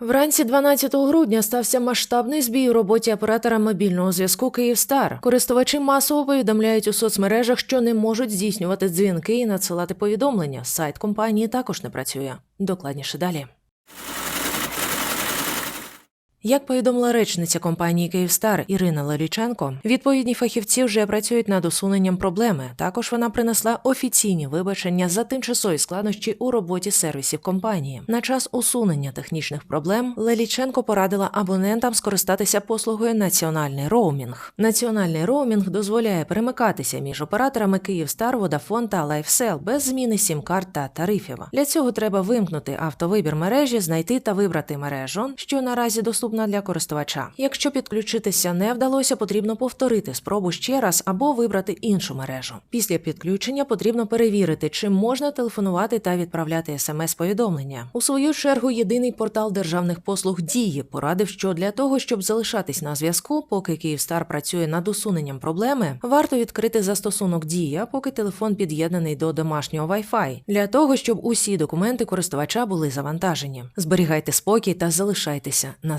Вранці 12 грудня стався масштабний збій у роботі оператора мобільного зв'язку Київстар. Користувачі масово повідомляють у соцмережах, що не можуть здійснювати дзвінки і надсилати повідомлення. Сайт компанії також не працює. Докладніше далі. Як повідомила речниця компанії Київстар Ірина Лаліченко, відповідні фахівці вже працюють над усуненням проблеми. Також вона принесла офіційні вибачення за тимчасові складнощі у роботі сервісів компанії. На час усунення технічних проблем Лаліченко порадила абонентам скористатися послугою національний роумінг. Національний роумінг дозволяє перемикатися між операторами Київстар, Водафон та Лайфсел без зміни сім-карт та тарифів. Для цього треба вимкнути автовибір мережі, знайти та вибрати мережу, що наразі доступна для користувача. Якщо підключитися не вдалося, потрібно повторити спробу ще раз або вибрати іншу мережу. Після підключення потрібно перевірити, чи можна телефонувати та відправляти смс-повідомлення. У свою чергу, єдиний портал державних послуг дії порадив, що для того, щоб залишатись на зв'язку, поки Київстар працює над усуненням проблеми, варто відкрити застосунок Дія, поки телефон під'єднаний до домашнього Wi-Fi, для того, щоб усі документи користувача були завантажені. Зберігайте спокій та залишайтеся на